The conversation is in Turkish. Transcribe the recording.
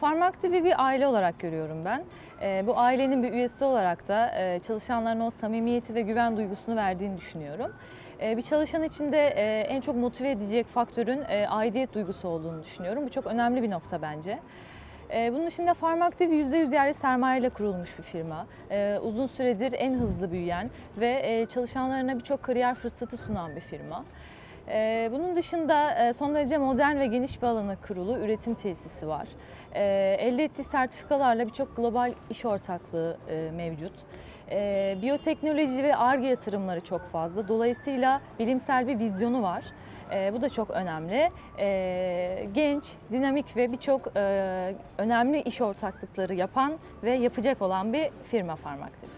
Farmaktivi bir aile olarak görüyorum ben. Ee, bu ailenin bir üyesi olarak da e, çalışanlarına o samimiyeti ve güven duygusunu verdiğini düşünüyorum. Ee, bir çalışan için de e, en çok motive edecek faktörün e, aidiyet duygusu olduğunu düşünüyorum. Bu çok önemli bir nokta bence. Ee, Bunun dışında Farmaktivi %100 yerli sermayeyle kurulmuş bir firma. Uzun süredir en hızlı büyüyen ve e, çalışanlarına birçok kariyer fırsatı sunan bir firma. Ee, Bunun dışında e, son derece modern ve geniş bir alana kurulu üretim tesisi var. Ee, Elde ettiği sertifikalarla birçok global iş ortaklığı e, mevcut. Ee, Biyoteknoloji ve ARGE yatırımları çok fazla. Dolayısıyla bilimsel bir vizyonu var. Bu da çok önemli. Genç, dinamik ve birçok e, önemli iş ortaklıkları yapan ve yapacak olan bir firma Farmaktif.